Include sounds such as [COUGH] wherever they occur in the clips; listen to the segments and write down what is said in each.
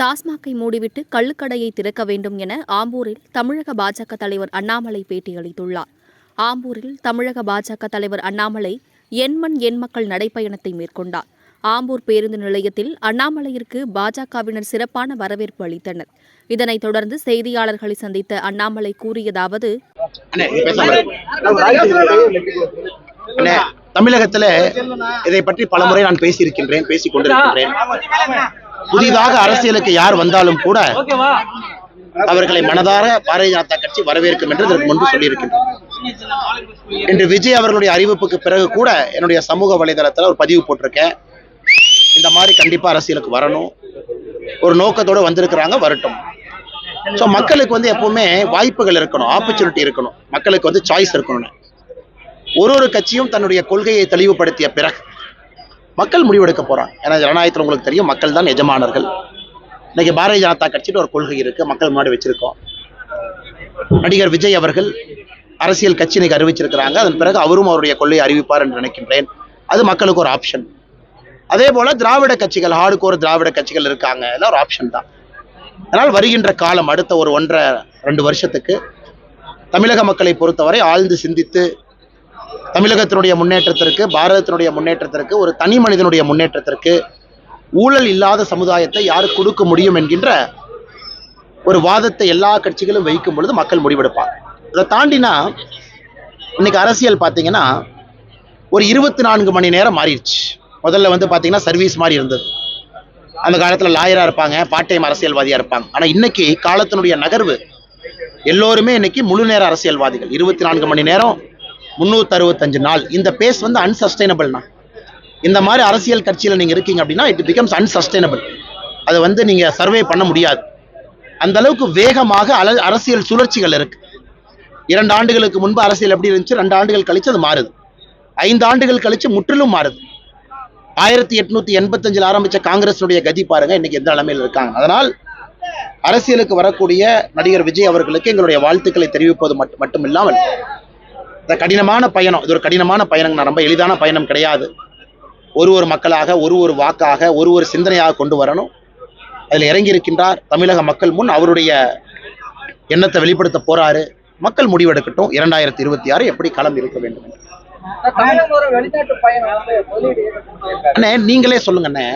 டாஸ்மாகை மூடிவிட்டு கள்ளுக்கடையை திறக்க வேண்டும் என ஆம்பூரில் தமிழக பாஜக தலைவர் அண்ணாமலை பேட்டியளித்துள்ளார். ஆம்பூரில் தமிழக பாஜக தலைவர் அண்ணாமலை எண்மண் எண் மக்கள் நடைப்பயணத்தை மேற்கொண்டார். ஆம்பூர் பேருந்து நிலையத்தில் அண்ணாமலையிற்கு பாஜகவினர் சிறப்பான வரவேற்பு அளித்தனர். இதனைத் தொடர்ந்து செய்தியாளர்களை சந்தித்த அண்ணாமலை கூறியதாவது தமிழகத்தில் இதை பற்றி பலமுறை நான் பேசியிருக்கின்றேன் பேசிக் கொண்டிருக்கின்றேன். புதிதாக அரசியலுக்கு யார் வந்தாலும் கூட அவர்களை மனதார பாரதிய ஜனதா கட்சி வரவேற்கும் என்று இதற்கு முன்பு சொல்லியிருக்கின்றேன் இன்று விஜய் அவர்களுடைய அறிவிப்புக்கு பிறகு கூட என்னுடைய சமூக வலைதளத்துல ஒரு பதிவு போட்டிருக்கேன். இந்த மாதிரி கண்டிப்பா அரசியலுக்கு வரணும். ஒரு நோக்கத்தோட வந்திருக்கிறாங்க வரட்டும். ஸோ மக்களுக்கு வந்து எப்பவுமே வாய்ப்புகள் இருக்கணும் ஆப்பர்ச்சுனிட்டி இருக்கணும். மக்களுக்கு வந்து சாய்ஸ் இருக்கணும் ஒரு ஒரு கட்சியும் தன்னுடைய கொள்கையை தெளிவுபடுத்திய பிறகு மக்கள் முடிவெடுக்க போறாங்க ஏன்னா ஜனநாயகத்தில் உங்களுக்கு தெரியும் மக்கள் தான் எஜமானர்கள். இன்னைக்கு பாரதிய ஜனதா கட்சின்னு ஒரு கொள்கை இருக்கு மக்கள் முன்னாடி வச்சிருக்கோம். நடிகர் விஜய் அவர்கள் அரசியல் கட்சி இன்னைக்கு அறிவிச்சிருக்கிறாங்க. அதன் பிறகு அவரும் அவருடைய கொள்கையை அறிவிப்பார் என்று நினைக்கின்றேன். அது மக்களுக்கு ஒரு ஆப்ஷன் அதே போல திராவிட கட்சிகள் ஹார்டுகோர் திராவிட கட்சிகள் இருக்காங்க. எல்லாம் ஒரு ஆப்ஷன் தான். அதனால் வருகின்ற காலம் அடுத்த ஒரு ஒன்றரை ரெண்டு வருஷத்துக்கு தமிழக மக்களை பொறுத்தவரை ஆழ்ந்து சிந்தித்து தமிழகத்தினுடைய முன்னேற்றத்திற்கு பாரதத்தினுடைய முன்னேற்றத்திற்கு ஒரு தனி மனிதனுடைய முன்னேற்றத்திற்கு ஊழல் இல்லாத சமுதாயத்தை யார் கொடுக்க முடியும் என்கின்ற ஒரு வாதத்தை எல்லா கட்சிகளும் வைக்கும் பொழுது மக்கள் முடிவெடுப்பாங்க. இதை தாண்டினா இன்னைக்கு அரசியல் பார்த்தீங்கன்னா ஒரு இருபத்தி நான்கு மணி நேரம் மாறிடுச்சு. முதல்ல வந்து பார்த்தீங்கன்னா சர்வீஸ் மாதிரி இருந்தது. அந்த காலத்தில் லாயராக இருப்பாங்க பார்ட் டைம் அரசியல்வாதியாக இருப்பாங்க. ஆனால் இன்னைக்கு காலத்தினுடைய நகர்வு எல்லோருமே இன்னைக்கு முழு நேர அரசியல்வாதிகள். இருபத்தி நான்கு மணி நேரம் முந்நூற்றி அறுபத்தஞ்சு நாள். இந்த பேஸ் வந்து அன்சஸ்டைனபிள்னா இந்த மாதிரி அரசியல் கட்சியில் நீங்கள் இருக்கீங்க அப்படின்னா இட் பிகம்ஸ் அன்சஸ்டைனபிள் அதை வந்து நீங்கள் சர்வே பண்ண முடியாது. அந்த அளவுக்கு வேகமாக அல அரசியல் சுழற்சிகள் இருக்கு. இரண்டு ஆண்டுகளுக்கு முன்பு அரசியல் எப்படி இருந்துச்சு? ரெண்டு ஆண்டுகள் கழிச்சு அது மாறுது. ஐந்து ஆண்டுகள் கழிச்சு முற்றிலும் மாறுது. ஆயிரத்தி எட்நூத்தி எண்பத்தஞ்சில் ஆரம்பிச்ச காங்கிரஸுடைய கதி பாருங்க இன்னைக்கு எந்த நிலைமையில் இருக்காங்க. அதனால் அரசியலுக்கு வரக்கூடிய நடிகர் விஜய் அவர்களுக்கு எங்களுடைய வாழ்த்துக்களை தெரிவிப்பது மட்டும் மட்டும் இல்லாமல் இந்த கடினமான பயணம் இது ஒரு கடினமான பயணம் ரொம்ப எளிதான பயணம் கிடையாது. ஒரு ஒரு மக்களாக ஒரு ஒரு வாக்காக ஒரு ஒரு சிந்தனையாக கொண்டு வரணும். அதில் இறங்கி இருக்கின்றார் தமிழக மக்கள் முன் அவருடைய எண்ணத்தை வெளிப்படுத்த போறாரு. மக்கள் முடிவெடுக்கட்டும். இரண்டாயிரத்தி இருபத்தி ஆறு எப்படி களம் இருக்க வேண்டும். அண்ணே நீங்களே சொல்லுங்க அண்ணே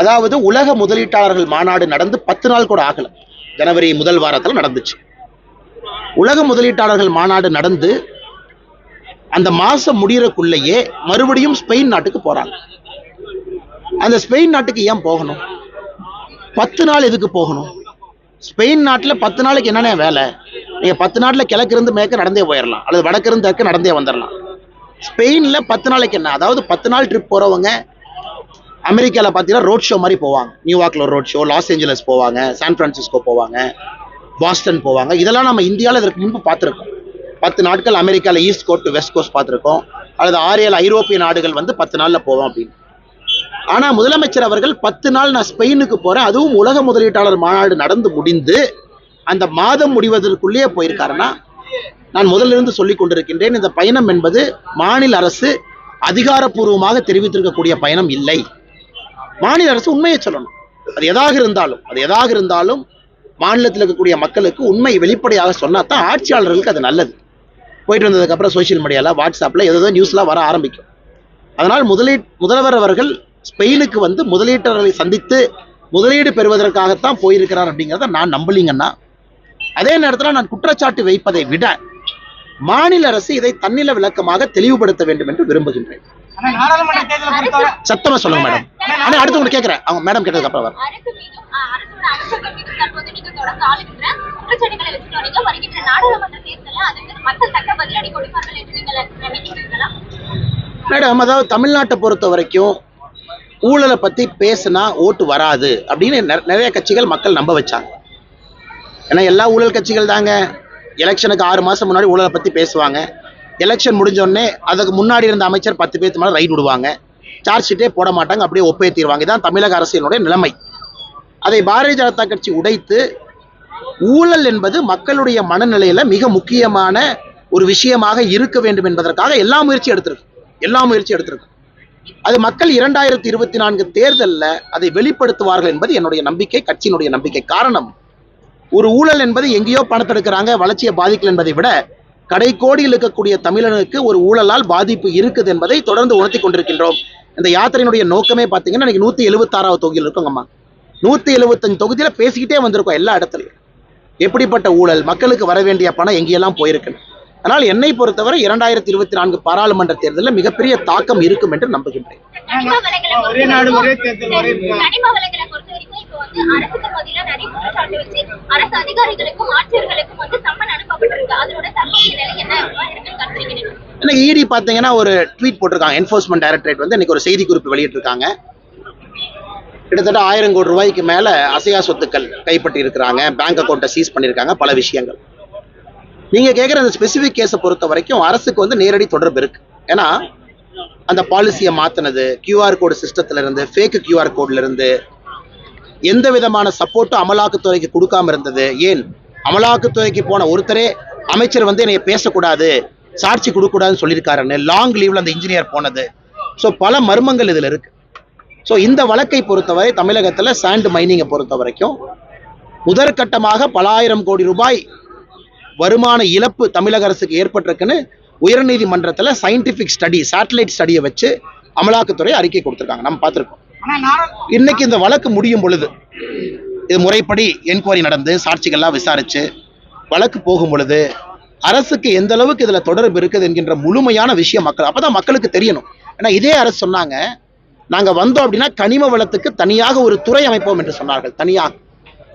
அதாவது உலக முதலீட்டாளர்கள் மாநாடு நடந்து பத்து நாள் கூட ஆகல. ஜனவரி முதல் வாரத்தில் நடந்துச்சு. உலக முதலீட்டாளர்கள் மாநாடு நடந்து அந்த மாசம் முடிகிறக்குள்ளேயே மறுபடியும் ஸ்பெயின் நாட்டுக்கு போறாங்க. அந்த ஸ்பெயின் நாட்டுக்கு ஏன் போகணும்? பத்து நாள் எதுக்கு போகணும்? ஸ்பெயின் நாட்டில் பத்து நாளைக்கு என்னென்ன வேலை? நீங்கள் பத்து நாட்டில் கிழக்கு இருந்து நடந்தே போயிடலாம் அல்லது வடக்கு இருந்து தெற்கு நடந்தே வந்துடலாம் ஸ்பெயின்ல பத்து நாளைக்கு என்ன? அதாவது பத்து நாள் ட்ரிப் போறவங்க அமெரிக்கால பார்த்தீங்கன்னா ரோட் ஷோ மாதிரி போவாங்க. நியூயார்க்ல ரோட் ஷோ லாஸ் ஏஞ்சலஸ் போவாங்க சான் ஃப்ரான்சிஸ்கோ போவாங்க. பாஸ்டன் போவாங்க. இதெல்லாம் நம்ம இந்தியாவில் இதற்கு முன்பு பார்த்துருக்கோம். பத்து நாட்கள் அமெரிக்கால ஈஸ்ட் கோஸ்ட் வெஸ்ட் கோஸ்ட் பார்த்துருக்கோம். அல்லது ஆறு ஏழு ஐரோப்பிய நாடுகள் வந்து பத்து நாள்ல போவோம் அப்படின்னு. ஆனால் முதலமைச்சர் அவர்கள் பத்து நாள் நான் ஸ்பெயினுக்கு போகிறேன் அதுவும் உலக முதலீட்டாளர் மாநாடு நடந்து முடிந்து அந்த மாதம் முடிவதற்குள்ளேயே போயிருக்காருன்னா நான் முதலிருந்து சொல்லி சொல்லிக் கொண்டிருக்கின்றேன். இந்த பயணம் என்பது மாநில அரசு அதிகாரப்பூர்வமாக தெரிவித்திருக்கக்கூடிய பயணம் இல்லை. மாநில அரசு உண்மையை சொல்லணும். அது எதாக இருந்தாலும் அது எதாக இருந்தாலும் மாநிலத்தில் இருக்கக்கூடிய மக்களுக்கு உண்மை வெளிப்படையாக சொன்னா தான் ஆட்சியாளர்களுக்கு அது நல்லது. போயிட்டு வந்ததுக்கப்புறம் சோஷியல் மீடியால வாட்ஸ்அப்பில் ஏதோ நியூஸ்லாம் வர ஆரம்பிக்கும். அதனால் முதலீட் முதல்வர் அவர்கள் ஸ்பெயினுக்கு வந்து முதலீட்டாளர்களை சந்தித்து முதலீடு பெறுவதற்காகத்தான் போயிருக்கிறார் அப்படிங்கிறத நான் நம்பலீங்கன்னா அதே நேரத்தில் நான் குற்றச்சாட்டு வைப்பதை விட மாநில அரசு இதை தன்னில விளக்கமாக தெளிவுபடுத்த வேண்டும் என்று விரும்புகின்றேன். சத்தமா சொல்லுங்க மேடம் ஆனா அடுத்து உங்களுக்கு கேட்கிறேன் அவங்க மேடம் கேட்டதுக்கு அப்புறம் மேடம் அதாவது தமிழ்நாட்டை பொறுத்த வரைக்கும் ஊழலை பத்தி பேசினா ஓட்டு வராது அப்படின்னு நிற- நிறைய கட்சிகள் மக்கள் நம்ப வச்சாங்க. ஏன்னா எல்லா ஊழல் கட்சிகள் தாங்க. எலெக்ஷனுக்கு ஆறு மாசம் முன்னாடி ஊழலை பத்தி பேசுவாங்க. எலெக்ஷன் முடிஞ்ச உடனே அதுக்கு முன்னாடி இருந்த அமைச்சர் பத்து பேர்த்து மேலே ரைடு விடுவாங்க. சார்ஜ் ஷீட்டே போட மாட்டாங்க அப்படியே ஒப்பேத்திடுவாங்க இதான் தமிழக அரசியலுடைய நிலைமை. அதை பாரதிய ஜனதா கட்சி உடைத்து ஊழல் என்பது மக்களுடைய மனநிலையில மிக முக்கியமான ஒரு விஷயமாக இருக்க வேண்டும் என்பதற்காக எல்லா முயற்சி எடுத்திருக்கு. எல்லா முயற்சி எடுத்திருக்கு. அது மக்கள் இரண்டாயிரத்தி இருபத்தி நான்கு தேர்தல்ல அதை வெளிப்படுத்துவார்கள் என்பது என்னுடைய நம்பிக்கை கட்சியினுடைய நம்பிக்கை காரணம். ஒரு ஊழல் என்பது எங்கேயோ பணத்தை எடுக்கிறாங்க வளர்ச்சியை பாதிக்கல என்பதை விட கடைக்கோடியில் இருக்கக்கூடிய தமிழனுக்கு ஒரு ஊழலால் பாதிப்பு இருக்குது என்பதை தொடர்ந்து உணர்த்தி கொண்டிருக்கின்றோம். இந்த யாத்திரையினுடைய நோக்கமே பார்த்தீங்கன்னா இன்னைக்கு நூத்தி எழுபத்தாறாவது தொகுதியில் இருக்கோங்கம்மா நூத்தி எழுபத்தஞ்சு தொகுதியில பேசிக்கிட்டே வந்திருக்கோம் எல்லா இடத்துலையும். எப்படிப்பட்ட ஊழல் மக்களுக்கு வர வேண்டிய பணம் எங்கேயெல்லாம் போயிருக்கு அதனால் என்னை பொறுத்தவரை இரண்டாயிரத்தி இருபத்தி நான்கு பாராளுமன்ற தேர்தலில் மிகப்பெரிய தாக்கம் இருக்கும் என்று நம்புகின்றேன் கனிம வளங்களை ஒரே நாடு, ஒரே தேர்தல், ஒரே பொறுத்த கனிம வளங்களை பொறுத்த வரைக்கும் இப்போ வந்து அரசுக்கு பதிலா நிறைய குற்றச்சாட்டு வச்சு அரசு அதிகாரிகளுக்கும் ஆட்சியர்களுக்கும் வந்து சம்மன் அனுப்பப்பட்டிருக்கு. அதனோட தற்போதைய நிலை என்ன இருக்குன்னு கருத்துறீங்க இடி பார்த்தீங்கன்னா ஒரு ட்வீட் போட்டிருக்காங்க. என்ஃபோர்ஸ்மெண்ட் டைரக்டரேட் வந்து இன்னைக்கு ஒரு செய்தி குறிப்பு வெளியிட்டிருக்காங்க. கிட்டத்தட்ட ஆயிரம் கோடி ரூபாய்க்கு மேல அசையா சொத்துக்கள் கைப்பற்றி இருக்கிறாங்க பேங்க் அக்கௌண்ட்டை சீஸ் பண்ணியிருக்காங்க. பல விஷயங்கள். நீங்க கேட்குற அந்த ஸ்பெசிஃபிக் கேஸை பொறுத்த வரைக்கும் அரசுக்கு வந்து நேரடி தொடர்பு இருக்கு. ஏன்னா அந்த பாலிசியை மாத்தினது கியூஆர் கோடு சிஸ்டத்துல இருந்து ஃபேக் கியூஆர் கோட்ல இருந்து எந்த விதமான சப்போர்ட்டும் அமலாக்கத்துறைக்கு கொடுக்காம இருந்தது. ஏன்? அமலாக்கத்துறைக்கு போன ஒருத்தரே அமைச்சர் வந்து என்னைய பேசக்கூடாது சாட்சி கொடுக்கக்கூடாதுன்னு சொல்லியிருக்காருன்னு லாங் லீவ்ல அந்த இன்ஜினியர் போனது. ஸோ பல மர்மங்கள் இதுல இருக்கு. ஸோ இந்த வழக்கை பொறுத்தவரை தமிழகத்துல சாண்ட் மைனிங்கை பொறுத்த வரைக்கும் முதற்கட்டமாக பல ஆயிரம் கோடி ரூபாய் வருமான இழப்பு தமிழக அரசுக்கு ஏற்பட்டிருக்குன்னு உயர்நீதிமன்றத்துல சயின்டிஃபிக் ஸ்டடி சேட்டலைட் ஸ்டடியை வச்சு அமலாக்கத்துறை அறிக்கை கொடுத்துருக்காங்க. நம்ம பார்த்துருக்கோம். இன்னைக்கு இந்த வழக்கு முடியும் பொழுது இது முறைப்படி என்கொயரி நடந்து சாட்சிகள்லாம் விசாரிச்சு வழக்கு போகும் பொழுது அரசுக்கு எந்த அளவுக்கு இதுல தொடர்பு இருக்குது என்கின்ற முழுமையான விஷயம் மக்கள் அப்பதான் மக்களுக்கு தெரியணும். ஏன்னா இதே அரசு சொன்னாங்க நாங்க வந்தோம் அப்படின்னா கனிம வளத்துக்கு தனியாக ஒரு துறை அமைப்போம் என்று சொன்னார்கள் தனியாக.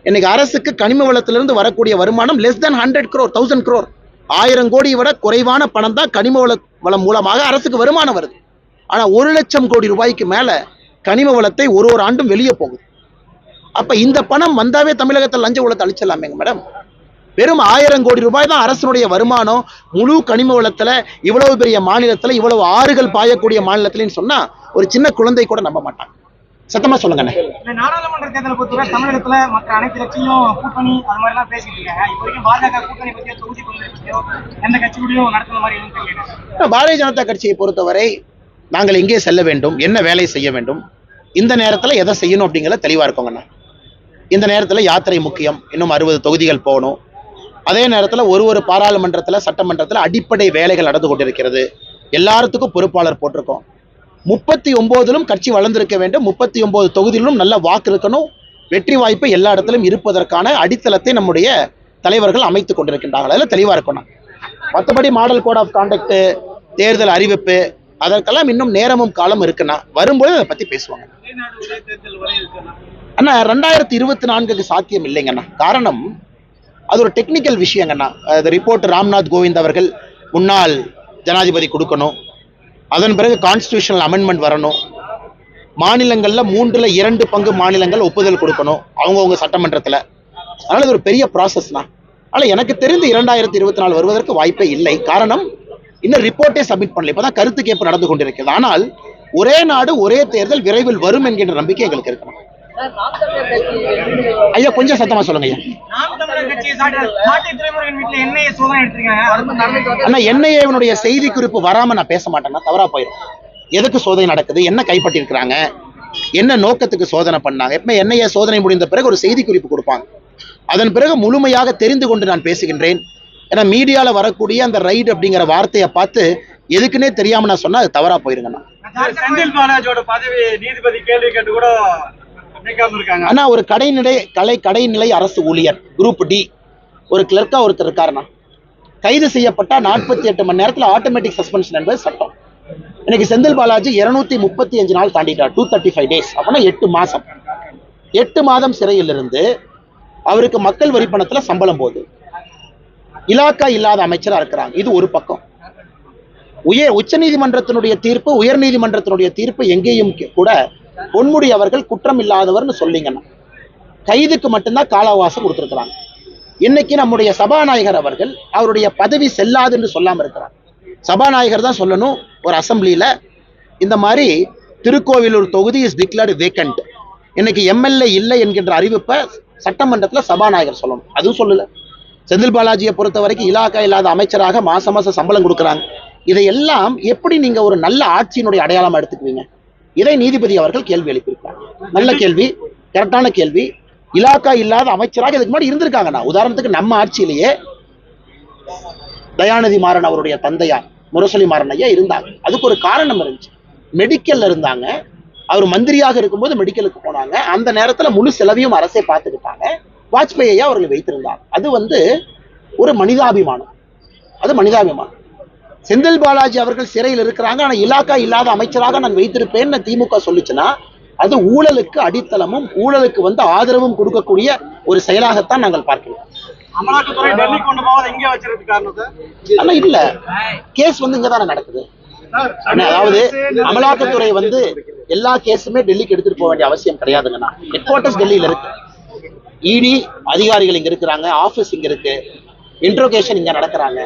இன்னைக்கு அரசுக்கு கனிம வளத்திலிருந்து வரக்கூடிய வருமானம் less than hundred crore thousand crore ஆயிரம் கோடியை விட குறைவான பணம் தான் கனிம வள வளம் மூலமாக அரசுக்கு வருமானம் வருது. ஆனா ஒரு லட்சம் கோடி ரூபாய்க்கு மேல கனிம வளத்தை ஒரு ஒரு ஆண்டும் வெளியே போகுது. அப்ப இந்த பணம் வந்தாவே தமிழகத்தில் லஞ்ச ஊழத்தை அழிச்சிடலாமேங்க மேடம் வெறும் ஆயிரம் கோடி ரூபாய் தான் அரசனுடைய வருமானம் முழு கனிம வளத்துல இவ்வளவு பெரிய மாநிலத்துல இவ்வளவு ஆறுகள் பாயக்கூடிய மாநிலத்துலன்னு சொன்னா ஒரு சின்ன குழந்தை கூட நம்ப மாட்டாங்க. சத்தமா சொல்லுங்கண்ணே இந்த நாடாளுமன்ற தேர்தலை பொறுத்தவரை தமிழகத்துல மற்ற அனைத்து கட்சியும் கூட்டணி அது மாதிரி எல்லாம் பேசிட்டு இருக்காங்க. இப்போ வரைக்கும் பாஜக கூட்டணி பத்தியோ தொகுதி எந்த கட்சி கூடயும் நடத்துன மாதிரி எதுவும் தெரியல. பாரதிய ஜனதா கட்சியை பொறுத்தவரை நாங்கள் எங்கே செல்ல வேண்டும் என்ன வேலை செய்ய வேண்டும் இந்த நேரத்துல எதை செய்யணும் அப்படிங்கிறத தெளிவாக இருக்கோங்கண்ணா இந்த நேரத்துல யாத்திரை முக்கியம். இன்னும் அறுபது தொகுதிகள் போகணும். அதே நேரத்துல ஒரு ஒரு பாராளுமன்றத்துல சட்டமன்றத்துல அடிப்படை வேலைகள் நடந்து கொண்டிருக்கிறது. எல்லாத்துக்கும் பொறுப்பாளர் போட்டிருக்கோம். முப்பத்தி ஒன்பதிலும் கட்சி வளர்ந்திருக்க வேண்டும். முப்பத்தி ஒன்பது தொகுதியிலும் நல்ல வாக்கு இருக்கணும். வெற்றி வாய்ப்பு எல்லா இடத்திலும் இருப்பதற்கான அடித்தளத்தை நம்முடைய தலைவர்கள் அமைத்துக் கொண்டிருக்கின்றார்கள். அதில் தெளிவாக இருக்கணும் மற்றபடி மாடல் கோட் ஆஃப் கான்டக்ட் தேர்தல் அறிவிப்பு அதற்கெல்லாம் இன்னும் நேரமும் காலம் இருக்குன்னா வரும்போது அதை பத்தி பேசுவாங்க. அண்ணா ரெண்டாயிரத்தி இருபத்தி நான்குக்கு சாத்தியம் இல்லைங்கண்ணா காரணம் அது ஒரு டெக்னிக்கல் விஷயங்கண்ணா அது ரிப்போர்ட் ராம்நாத் கோவிந்த் அவர்கள் முன்னாள் ஜனாதிபதி கொடுக்கணும். அதன் பிறகு கான்ஸ்டியூஷனல் அமெண்ட்மெண்ட் வரணும். மாநிலங்களில் மூன்றில் இரண்டு பங்கு மாநிலங்கள் ஒப்புதல் கொடுக்கணும் அவங்கவுங்க சட்டமன்றத்தில். அதனால் இது ஒரு பெரிய ப்ராசஸ்னா ஆனால் எனக்கு தெரிந்து இரண்டாயிரத்தி இருபத்தி நாலு வருவதற்கு வாய்ப்பே இல்லை. காரணம் இன்னும் ரிப்போர்ட்டே சப்மிட் பண்ணல. இப்போ தான் கருத்து கேட்பு நடந்து கொண்டிருக்கிறது. ஆனால் ஒரே நாடு ஒரே தேர்தல் விரைவில் வரும் என்கின்ற நம்பிக்கை எங்களுக்கு இருக்கணும் ஐயா கொஞ்சம் சத்தமா சொல்லுங்க ஐயா. என்ஐஏவனுடைய செய்தி குறிப்பு வராம நான் பேச மாட்டேன்னா தவறா போயிடும் எதுக்கு சோதனை நடக்குது? என்ன கைப்பற்றிருக்கிறாங்க என்ன நோக்கத்துக்கு சோதனை பண்ணாங்க? எப்பவுமே என்ஐஏ சோதனை முடிந்த பிறகு ஒரு செய்தி குறிப்பு கொடுப்பாங்க. அதன் பிறகு முழுமையாக தெரிந்து கொண்டு நான் பேசுகின்றேன். ஏன்னா மீடியால வரக்கூடிய அந்த ரைடு அப்படிங்கிற வார்த்தையை பார்த்து எதுக்குன்னே தெரியாம நான் சொன்னா அது தவறா போயிருங்கண்ணா. செந்தில் பாலாஜியோட பதவி நீதிபதி கேள்வி கேட்டு கூட நினைக்காம இருக்காங்க. ஆனா ஒரு கடைநிலை கலை கடைநிலை அரசு ஊழியர் குரூப் டி ஒரு கிளர்க்கா ஒருத்தர் இருக்காருண்ணா. கைது செய்யப்பட்டா நாற்பத்தி எட்டு மணி நேரத்துல ஆட்டோமேட்டிக் சஸ்பென்ஷன் என்பது சட்டம். இன்னைக்கு செந்தில் பாலாஜி இருநூத்தி முப்பத்தி அஞ்சு நாள் தாண்டிட்டார். டூ தேர்ட்டி ஃபைவ் டேஸ் அப்படின்னா எட்டு மாசம். எட்டு மாதம் சிறையில் இருந்து அவருக்கு மக்கள் வரி பணத்துல சம்பளம் போகுது. இலாக்கா இல்லாத அமைச்சரா இருக்கிறாங்க. இது ஒரு பக்கம். உயர் உச்சநீதிமன்றத்தினுடைய தீர்ப்பு உயர் நீதிமன்றத்தினுடைய தீர்ப்பு எங்கேயும் கூட பொன்முடி அவர்கள் குற்றம் இல்லாதவர்னு சொல்லிங்கன்னா கைதுக்கு மட்டும்தான் காலாவாசம் அவகாசம் இன்னைக்கு நம்முடைய சபாநாயகர் அவர்கள் அவருடைய பதவி செல்லாதுன்னு சொல்லாம இருக்கிறார். சபாநாயகர் தான் சொல்லணும் ஒரு அசெம்பிளியில இந்த மாதிரி திருக்கோவிலூர் தொகுதி இஸ் டிக்ளேர்டு வேக்கண்ட் இன்னைக்கு எம்எல்ஏ இல்லை என்கின்ற அறிவிப்பை சட்டமன்றத்தில் சபாநாயகர் சொல்லணும். அதுவும் சொல்லல. செந்தில் பாலாஜியை பொறுத்த வரைக்கும் இலாக்கா இல்லாத அமைச்சராக மாச மாசம் சம்பளம் கொடுக்குறாங்க. இதையெல்லாம் எப்படி நீங்க ஒரு நல்ல ஆட்சியினுடைய அடையாளமா எடுத்துக்குவீங்க? இதை நீதிபதி அவர்கள் கேள்வி எழுப்பியிருக்காங்க நல்ல கேள்வி கரெக்டான கேள்வி. இலாக்கா இல்லாத அமைச்சராக இதுக்கு முன்னாடி இருந்திருக்காங்கண்ணா உதாரணத்துக்கு நம்ம ஆட்சியிலேயே தயாநிதி மாறன் அவருடைய தந்தையார் முரசொலி மாறன் ஐயா இருந்தாங்க. அதுக்கு ஒரு காரணம் இருந்துச்சு. மெடிக்கல்ல இருந்தாங்க. அவர் மந்திரியாக இருக்கும்போது மெடிக்கலுக்கு போனாங்க. அந்த நேரத்துல முழு செலவையும் அரசே பார்த்துக்கிட்டாங்க. வாஜ்பாய் ஐயா அவர்கள் வைத்திருந்தாங்க அது வந்து ஒரு மனிதாபிமானம். அது மனிதாபிமானம். செந்தில் பாலாஜி அவர்கள் சிறையில் இருக்கிறாங்க. ஆனா இலாக்கா இல்லாத அமைச்சராக நான் வைத்திருப்பேன்னு திமுக சொல்லுச்சுன்னா அது ஊழலுக்கு அடித்தளமும் ஊழலுக்கு வந்து ஆதரவும் கொடுக்கக்கூடிய ஒரு செயலாகத்தான் நாங்கள் பார்க்கிறோம். ஆனா இல்ல. கேஸ் வந்து இங்க தானே நடக்குது அதாவது அமலாக்கத்துறை வந்து எல்லா கேஸுமே டெல்லிக்கு எடுத்துட்டு போக வேண்டிய அவசியம் கிடையாதுங்கண்ணா. ஹெட் குவார்ட்டர்ஸ் டெல்லியில இருக்கு. இடி அதிகாரிகள் இங்க இருக்கிறாங்க ஆபீஸ் இங்க இருக்கு. இன்ட்ரோகேஷன் இங்க நடக்கிறாங்க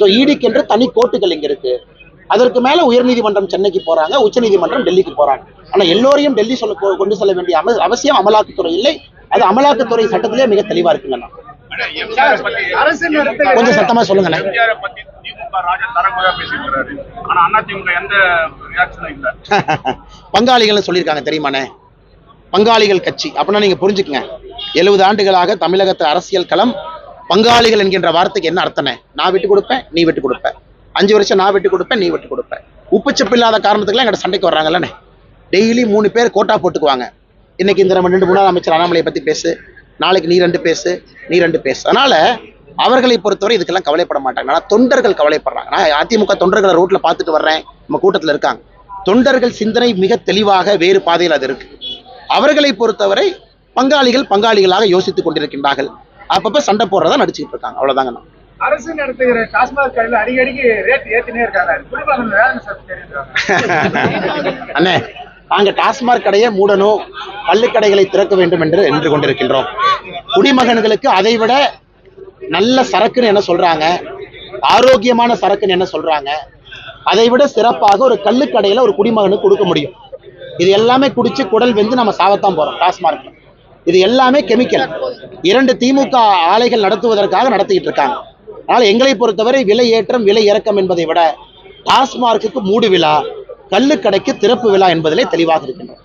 ஸோ இடிக்கு என்று தனி கோர்ட்டுகள் இங்க இருக்கு. அதற்கு மேல உயர்நீதிமன்றம் சென்னைக்கு போறாங்க உச்சநீதிமன்றம் டெல்லிக்கு போறாங்க. ஆனா எல்லோரையும் டெல்லி சொல்ல கொண்டு செல்ல வேண்டிய அம- அவசியம் அமலாக்கத்துறை இல்லை. அது அமலாக்கத்துறை சட்டத்திலே மிக தெளிவா இருக்குங்கண்ணா கொஞ்சம் சத்தமா சொல்லுங்க பங்காளிகள் [LAUGHS] பங்காளிகள்னு சொல்லியிருக்காங்க தெரியுமாண்ணே? பங்காளிகள் கட்சி. அப்படின்னா நீங்க புரிஞ்சுக்கங்க. எழுபது ஆண்டுகளாக தமிழகத்து அரசியல் களம் பங்காளிகள் என்கின்ற வார்த்தைக்கு என்ன அர்த்தனை நான் விட்டு கொடுப்பேன் நீ விட்டு கொடுப்ப. அஞ்சு வருஷம் நான் விட்டு கொடுப்பேன் நீ விட்டு கொடுப்ப. உப்புச்சப்பு இல்லாத காரணத்துக்குலாம் எங்கிட்ட சண்டைக்கு வர்றாங்கல்லண்ணே. டெய்லி மூணு பேர் கோட்டா போட்டுக்குவாங்க. இன்னைக்கு இந்த நம்ம ரெண்டு முன்னாள் அமைச்சர் அண்ணாமலையை பத்தி பேசு நாளைக்கு நீ ரெண்டு பேசு நீ ரெண்டு பேசு. அதனால அவர்களை பொறுத்தவரை இதுக்கெல்லாம் கவலைப்பட மாட்டாங்க. ஆனா தொண்டர்கள் கவலைப்படுறாங்க. நான் அதிமுக தொண்டர்களை ரோட்ல பார்த்துட்டு வர்றேன். நம்ம கூட்டத்துல இருக்காங்க. தொண்டர்கள் சிந்தனை மிக தெளிவாக வேறு பாதையில் அது இருக்கு. அவர்களை பொறுத்தவரை பங்காளிகள் பங்காளிகளாக யோசித்துக் கொண்டிருக்கின்றார்கள். அப்பப்ப சண்டை போடுறதா நடிச்சுக்கிட்டு இருக்காங்க. அவ்வளவுதாங்க நான். அரசு நடத்துகிற டாஸ்மாக் கடையில் அடிக்கடிக்கு ரேட் ஏத்தினே இருக்காங்க. [LAUGHS] அண்ணே நாங்க டாஸ்மாக் கடையை மூடணும் கள்ளுக்கடைகளை திறக்க வேண்டும் என்று என்று கொண்டிருக்கின்றோம். குடிமகன்களுக்கு அதை விட நல்ல சரக்குன்னு என்ன சொல்றாங்க? ஆரோக்கியமான சரக்குன்னு என்ன சொல்றாங்க? அதை விட சிறப்பாக ஒரு கள்ளுக்கடையில ஒரு குடிமகனுக்கு கொடுக்க முடியும். இது எல்லாமே குடிச்சு குடல் வெந்து நம்ம சாவத்தான் போறோம் டாஸ்மார்க்ல இது எல்லாமே கெமிக்கல். இரண்டு திமுக ஆலைகள் நடத்துவதற்காக நடத்திக்கிட்டு இருக்காங்க. அதனால எங்களை பொறுத்தவரை விலை ஏற்றம் விலை இறக்கம் என்பதை விட டாஸ்மார்க்குக்கு மூடு விழா கல்லுக்கடைக்கு திறப்பு விழா என்பதிலே தெளிவாக இருக்கின்றோம்